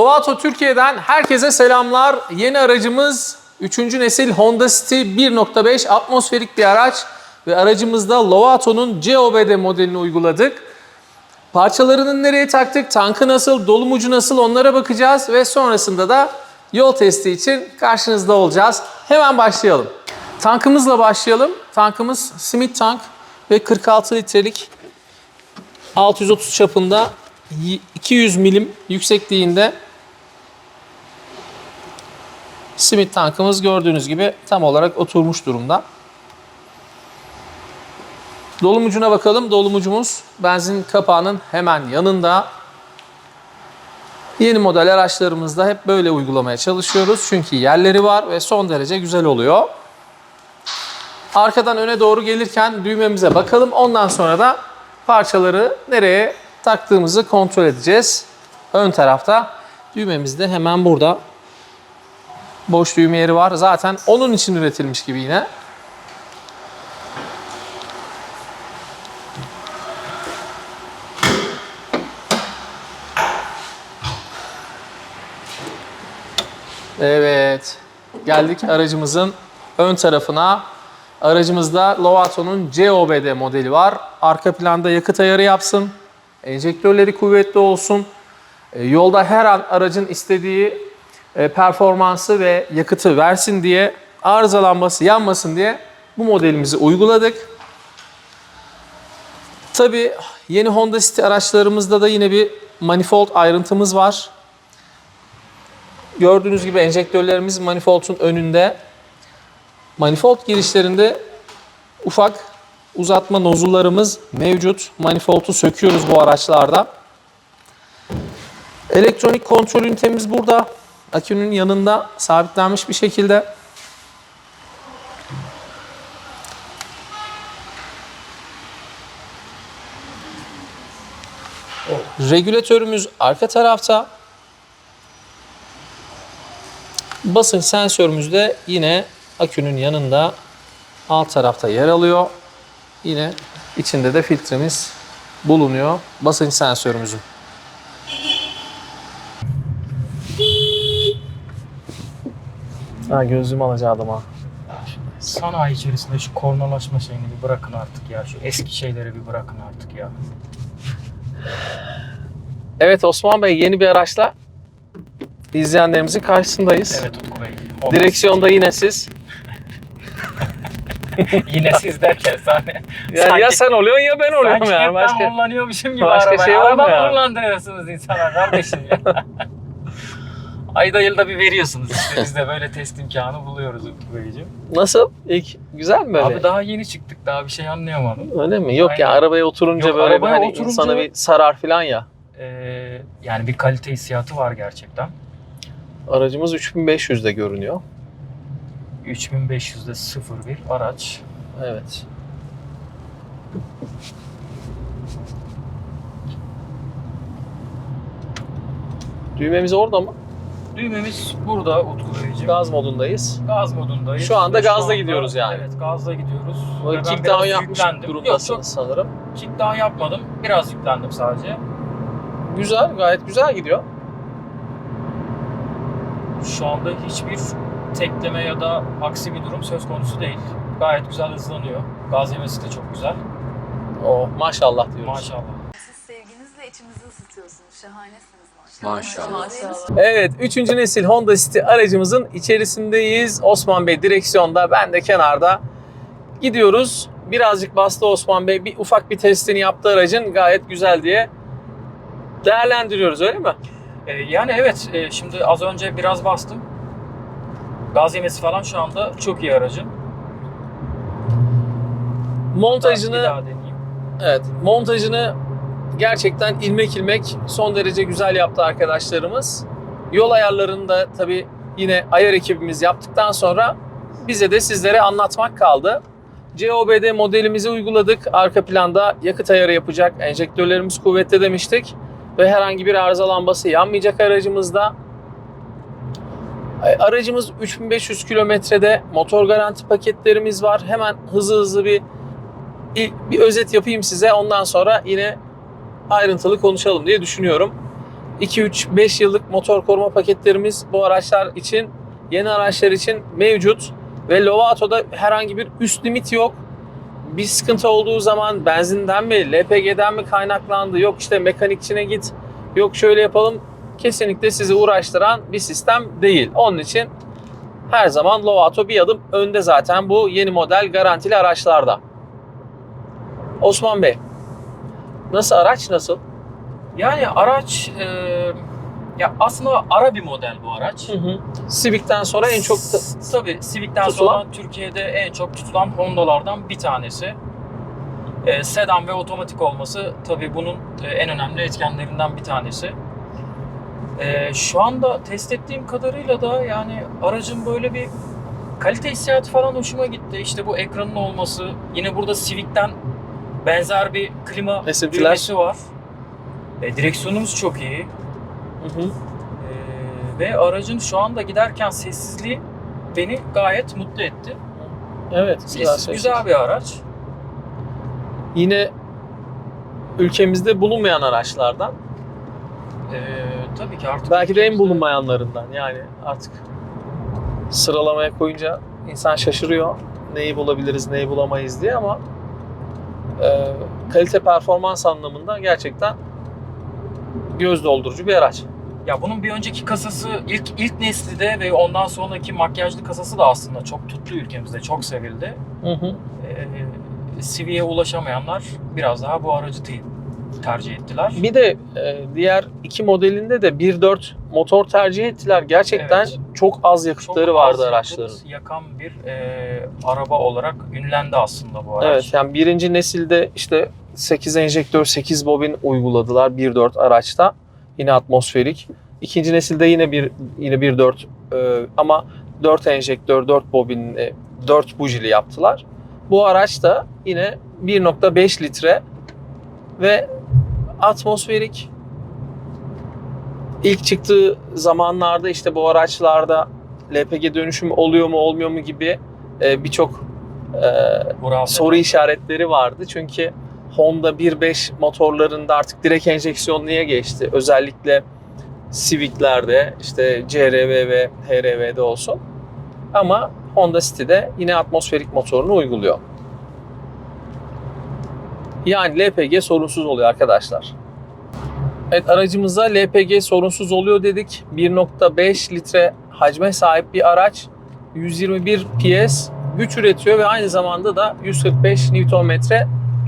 Lovato Türkiye'den herkese selamlar. Yeni aracımız 3. nesil Honda City 1.5 atmosferik bir araç ve aracımızda Lovato'nun COBD modelini uyguladık. Parçalarının nereye taktık, tankı nasıl, dolumucu nasıl onlara bakacağız ve sonrasında da yol testi için karşınızda olacağız. Hemen başlayalım. Tankımızla başlayalım. Tankımız Smith tank ve 46 litrelik 630 çapında 200 milim yüksekliğinde Smith tankımız gördüğünüz gibi tam olarak oturmuş durumda. Dolumucuna bakalım. Dolumucumuz benzin kapağının hemen yanında. Yeni model araçlarımızda hep böyle uygulamaya çalışıyoruz. Çünkü yerleri var ve son derece güzel oluyor. Arkadan öne doğru gelirken düğmemize bakalım. Ondan sonra da parçaları nereye taktığımızı kontrol edeceğiz. Ön tarafta düğmemiz de hemen burada. Boş düğme yeri var. Zaten onun için üretilmiş gibi yine. Evet. Geldik aracımızın ön tarafına. Aracımızda Lovato'nun COBD modeli var. Arka planda yakıt ayarı yapsın. Enjektörleri kuvvetli olsun. E, Yolda her an aracın istediği performansı ve yakıtı versin diye arızalanması yanmasın diye bu modelimizi uyguladık. Tabii yeni Honda City araçlarımızda da yine bir manifold ayrıntımız var. Gördüğünüz gibi enjektörlerimiz manifoldun önünde. Manifold girişlerinde ufak uzatma nozullarımız mevcut. Manifoldu söküyoruz bu araçlarda. Elektronik kontrol ünitemiz burada. Akünün yanında sabitlenmiş bir şekilde. Regülatörümüz arka tarafta. Basınç sensörümüz de yine akünün yanında alt tarafta yer alıyor. Yine içinde de filtremiz bulunuyor basınç sensörümüzün. Ha gözlüğümü alacaktım ha. Sanayi içerisinde şu kornalaşma şeyini bir bırakın artık ya. Şu eski şeyleri bir bırakın artık ya. Evet Osman Bey yeni bir araçla izleyenlerimizin karşısındayız. Evet Utku Bey. O- Direksiyonda yine siz. Yine siz derken sahne. Ya, ya sen oluyorsun ya ben oluyorum Sanki yani. Başka... ben kullanıyormuşum gibi başka arabayı. şey var mı Araba ya? kullandırıyorsunuz insana kardeşim ya. Ayda yılda bir veriyorsunuz işte biz de böyle test imkanı buluyoruz Utku Beyciğim. Nasıl? İlk güzel mi böyle? Abi daha yeni çıktık daha bir şey anlayamadım. Öyle mi? Yok ya Aynen. arabaya oturunca Yok, böyle bir arabaya hani oturunca- insana bir sarar falan ya. Ee, yani bir kalite hissiyatı var gerçekten. Aracımız 3500'de görünüyor. 3500'de 01 araç. Evet. Düğmemiz orada mı? Düğmemiz burada Utku Beyciğim. Gaz modundayız. Gaz modundayız. Şu anda Ve gazla gidiyoruz yani. Evet gazla gidiyoruz. Böyle kick down yapmış yüklendim. durumdasınız Yok sanırım. kick down yapmadım. Biraz yüklendim sadece. Güzel, gayet güzel gidiyor. Şu anda hiçbir tekleme ya da aksi bir durum söz konusu değil. Gayet güzel hızlanıyor. Gaz yemesi de çok güzel. Oh maşallah diyoruz. Maşallah. Siz sevginizle içimizi ısıtıyorsunuz. Şahanesiniz Maşallah. Evet, 3. nesil Honda City aracımızın içerisindeyiz. Osman Bey direksiyonda, ben de kenarda. Gidiyoruz. Birazcık bastı Osman Bey. Bir ufak bir testini yaptı aracın. Gayet güzel diye değerlendiriyoruz öyle mi? Ee, yani evet e, şimdi az önce biraz bastım. Gaz yemesi falan şu anda çok iyi aracın. Bir Montajını daha deneyeyim. Evet, montajını gerçekten ilmek ilmek son derece güzel yaptı arkadaşlarımız. Yol ayarlarını da tabii yine ayar ekibimiz yaptıktan sonra bize de sizlere anlatmak kaldı. COBD modelimizi uyguladık. Arka planda yakıt ayarı yapacak. Enjektörlerimiz kuvvetli demiştik. Ve herhangi bir arıza lambası yanmayacak aracımızda. Aracımız 3500 kilometrede motor garanti paketlerimiz var. Hemen hızlı hızlı bir, bir özet yapayım size. Ondan sonra yine ayrıntılı konuşalım diye düşünüyorum. 2 3 5 yıllık motor koruma paketlerimiz bu araçlar için yeni araçlar için mevcut ve Lovato'da herhangi bir üst limit yok. Bir sıkıntı olduğu zaman benzinden mi, LPG'den mi kaynaklandı? Yok işte mekanikçine git. Yok şöyle yapalım. Kesinlikle sizi uğraştıran bir sistem değil. Onun için her zaman Lovato bir adım önde zaten bu yeni model garantili araçlarda. Osman Bey, nasıl araç nasıl? Yani araç e, ya aslında ara bir model bu araç. Civic'ten sonra en çok da- tabii Civic'ten tutulan- sonra Türkiye'de en çok tutulan Honda'lardan bir tanesi. E, sedan ve otomatik olması tabii bunun e, en önemli etkenlerinden bir tanesi. E, şu anda test ettiğim kadarıyla da yani aracın böyle bir kalite hissiyatı falan hoşuma gitti. İşte bu ekranın olması, yine burada Civic'ten benzer bir klima Esintiler. düğmesi var. E, direksiyonumuz çok iyi. Hı hı. Ee, ve aracın şu anda giderken sessizliği beni gayet mutlu etti. Evet, Sessiz, güzel, güzel, güzel. bir araç. Yine ülkemizde bulunmayan araçlardan. Ee, tabii ki artık Belki de en bulunmayanlarından. Yani artık sıralamaya koyunca insan şaşırıyor. Neyi bulabiliriz, neyi bulamayız diye ama e, kalite performans anlamında gerçekten göz doldurucu bir araç. Ya bunun bir önceki kasası ilk ilk nesli de ve ondan sonraki makyajlı kasası da aslında çok tuttu ülkemizde, çok sevildi. Hı hı. Ee, Civi'ye ulaşamayanlar biraz daha bu aracı te- tercih ettiler. Bir de e, diğer iki modelinde de 1.4 motor tercih ettiler. Gerçekten Evet. çok az Çok yakıtları az vardı yakıt araçların. Yakan bir e, araba olarak ünlendi aslında bu araç. Evet yani birinci nesilde işte 8 enjektör 8 bobin uyguladılar 1.4 araçta yine atmosferik. İkinci nesilde yine bir yine 1.4 e, ama 4 enjektör 4 bobin 4 bujili yaptılar. Bu araç da yine 1.5 litre ve atmosferik. İlk çıktığı zamanlarda işte bu araçlarda LPG dönüşüm oluyor mu olmuyor mu gibi e, birçok e, soru işaretleri vardı. Çünkü Honda 1.5 motorlarında artık direkt enjeksiyonluya geçti. Özellikle Civic'lerde işte CRV ve HRV'de olsun. Ama Honda City'de yine atmosferik motorunu uyguluyor. Yani LPG sorunsuz oluyor arkadaşlar. Evet aracımıza LPG sorunsuz oluyor dedik. 1.5 litre hacme sahip bir araç. 121 PS güç üretiyor ve aynı zamanda da 145 Nm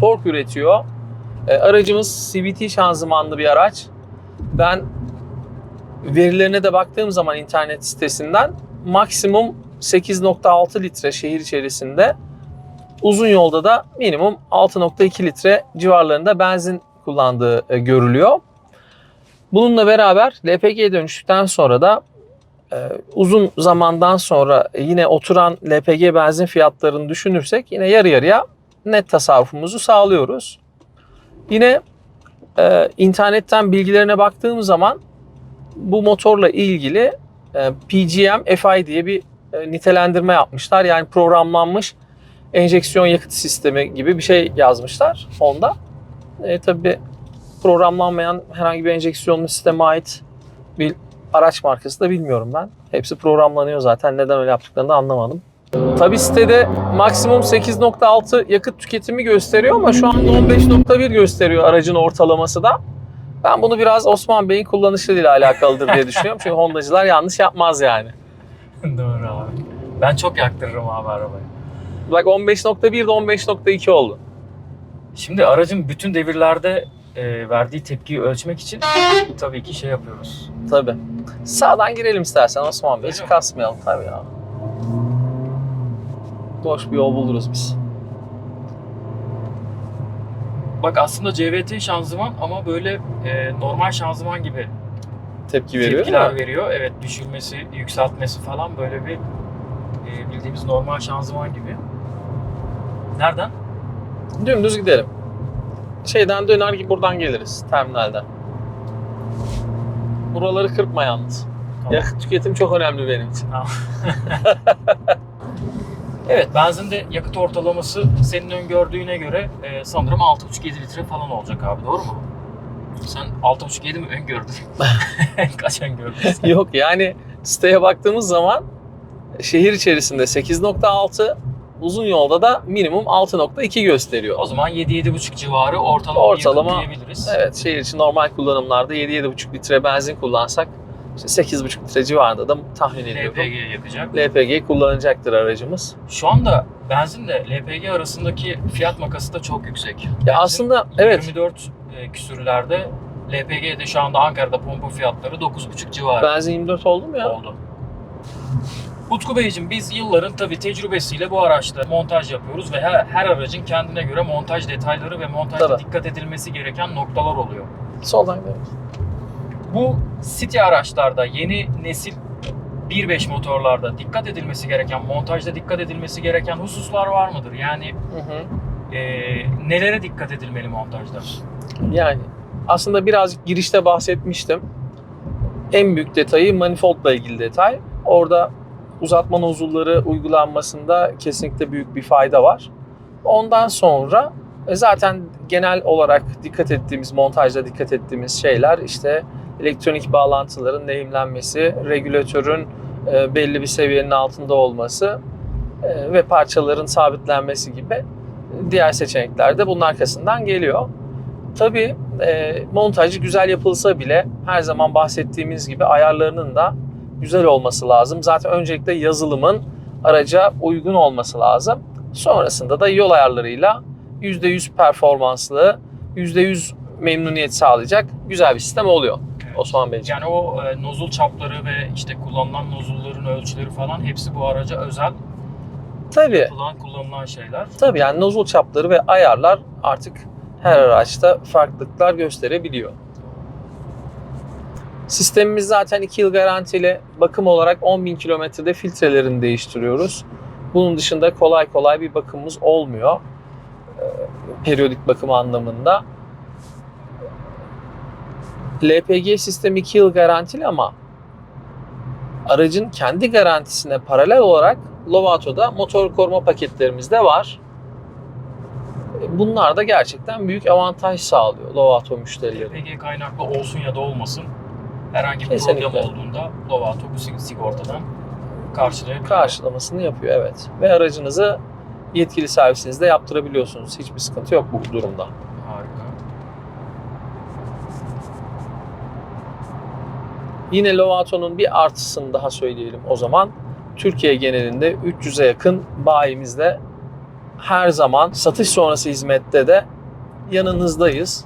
tork üretiyor. E, aracımız CVT şanzımanlı bir araç. Ben verilerine de baktığım zaman internet sitesinden maksimum 8.6 litre şehir içerisinde uzun yolda da minimum 6.2 litre civarlarında benzin kullandığı e, görülüyor. Bununla beraber LPG'ye dönüştükten sonra da e, uzun zamandan sonra yine oturan LPG benzin fiyatlarını düşünürsek yine yarı yarıya net tasarrufumuzu sağlıyoruz. Yine e, internetten bilgilerine baktığım zaman bu motorla ilgili e, PGM FI diye bir e, nitelendirme yapmışlar. Yani programlanmış enjeksiyon yakıt sistemi gibi bir şey yazmışlar onda. E, tabii programlanmayan herhangi bir enjeksiyonlu sisteme ait bir araç markası da bilmiyorum ben. Hepsi programlanıyor zaten. Neden öyle yaptıklarını da anlamadım. Tabi sitede maksimum 8.6 yakıt tüketimi gösteriyor ama şu anda 15.1 gösteriyor aracın ortalaması da. Ben bunu biraz Osman Bey'in kullanışıyla alakalıdır diye düşünüyorum. Çünkü Hondacılar yanlış yapmaz yani. Doğru abi. Ben çok yaktırırım abi arabayı. Bak 15.1 de 15.2 oldu. Şimdi aracın bütün devirlerde e, verdiği tepkiyi ölçmek için tabii ki şey yapıyoruz. Tabi. Sağdan girelim istersen Osman Bey. Hiç kasmayalım tabii ya. Boş bir yol buluruz biz. Bak aslında CVT şanzıman ama böyle e, normal şanzıman gibi Tepki veriyor tepkiler veriyor. Evet düşürmesi, yükseltmesi falan böyle bir e, bildiğimiz normal şanzıman gibi. Nereden? Dümdüz gidelim. Şeyden döner gibi buradan geliriz terminalden. Buraları kırpma yalnız. Tamam. Yakıt tüketim çok önemli benim için. Evet benzinde yakıt ortalaması senin öngördüğüne göre e, sanırım 6,5-7 litre falan olacak abi doğru mu? Sen 6.5-7 mi öngördün? Kaç öngördün? Yok yani siteye baktığımız zaman şehir içerisinde 8.6 uzun yolda da minimum 6.2 gösteriyor. O zaman 7-7.5 civarı ortalama, Ortalama, yakın diyebiliriz. Evet şehir için normal kullanımlarda 7-7.5 litre benzin kullansak işte 8.5 litre civarında da tahmin ediyorum. LPG yakacak. LPG kullanacaktır aracımız. Şu anda benzinle LPG arasındaki fiyat makası da çok yüksek. Ya Benzin aslında evet 24 e, küsürlerde LPG'de şu anda Ankara'da pompa fiyatları 9,5 civarı benzin 24 oldu mu ya? oldu. Utku Beyciğim biz yılların tabi tecrübesiyle bu araçta montaj yapıyoruz ve her, her aracın kendine göre montaj detayları ve montajda Tabii. dikkat edilmesi gereken noktalar oluyor. Soldan gidelim. Bu City araçlarda yeni nesil 1.5 motorlarda dikkat edilmesi gereken, montajda dikkat edilmesi gereken hususlar var mıdır? Yani Hı hı. e, nelere dikkat edilmeli montajda? Yani aslında birazcık girişte bahsetmiştim. En büyük detayı manifoldla ilgili detay. Orada uzatma nozulları uygulanmasında kesinlikle büyük bir fayda var. Ondan sonra e, zaten genel olarak dikkat ettiğimiz, montajda dikkat ettiğimiz şeyler işte elektronik bağlantıların lehimlenmesi, regülatörün e, belli bir seviyenin altında olması e, ve parçaların sabitlenmesi gibi diğer seçenekler de bunun arkasından geliyor. Tabii montajı güzel yapılsa bile her zaman bahsettiğimiz gibi ayarlarının da güzel olması lazım. Zaten öncelikle yazılımın araca uygun olması lazım. Sonrasında da yol ayarlarıyla %100 performanslı, %100 memnuniyet sağlayacak güzel bir sistem oluyor Osman Beyciğim. Yani o e, nozul çapları ve işte kullanılan nozulların ölçüleri falan hepsi bu araca özel Tabii, yapılan, kullanılan şeyler. tabii yani nozul çapları ve ayarlar artık her araçta farklılıklar gösterebiliyor. Sistemimiz zaten 2 yıl garantili. Bakım olarak 10.000 kilometrede filtrelerini değiştiriyoruz. Bunun dışında kolay kolay bir bakımımız olmuyor. Ee, Periyodik bakım anlamında. LPG sistemi 2 yıl garantili ama aracın kendi garantisine paralel olarak Lovato'da motor koruma paketlerimiz de var. Bunlar da gerçekten büyük avantaj sağlıyor Lovato müşterilerine. LPG kaynaklı olsun ya da olmasın herhangi bir Kesinlikle. problem olduğunda Lovato bu sig- sigortadan karşılayabiliyor. karşılamasını yapıyor evet. Ve aracınızı yetkili servisinizde yaptırabiliyorsunuz. Hiçbir sıkıntı yok bu durumda. Harika. Yine Lovato'nun bir artısını daha söyleyelim o zaman. Türkiye genelinde 300'e yakın bayimizde her zaman satış sonrası hizmette de yanınızdayız.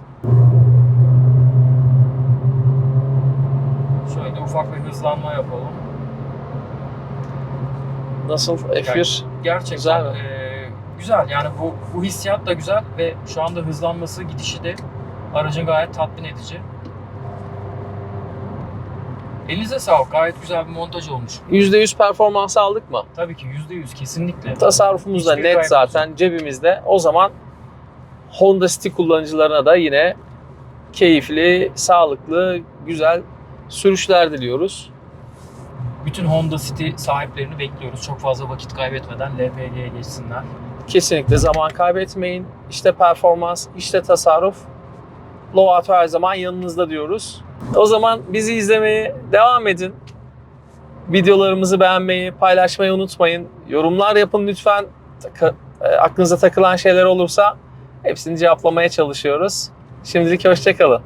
Şöyle ufak bir hızlanma yapalım. Nasıl F1? Gerçekten Güzel mi? eee, güzel yani bu, bu hissiyat da güzel ve şu anda hızlanması gidişi de aracın gayet tatmin edici. Elinize sağlık. Gayet güzel bir montaj olmuş. %100 performans aldık mı? Tabii ki %100 kesinlikle. Tasarrufumuz da net zaten cebimizde. O zaman Honda City kullanıcılarına da yine keyifli, sağlıklı, güzel sürüşler diliyoruz. Bütün Honda City sahiplerini bekliyoruz. Çok fazla vakit kaybetmeden LPG'ye geçsinler. Kesinlikle zaman kaybetmeyin. İşte performans, işte tasarruf. Lovato her zaman yanınızda diyoruz. O zaman bizi izlemeye devam edin. Videolarımızı beğenmeyi, paylaşmayı unutmayın. Yorumlar yapın lütfen. Taka- e, aklınıza takılan şeyler olursa hepsini cevaplamaya çalışıyoruz. Şimdilik hoşçakalın.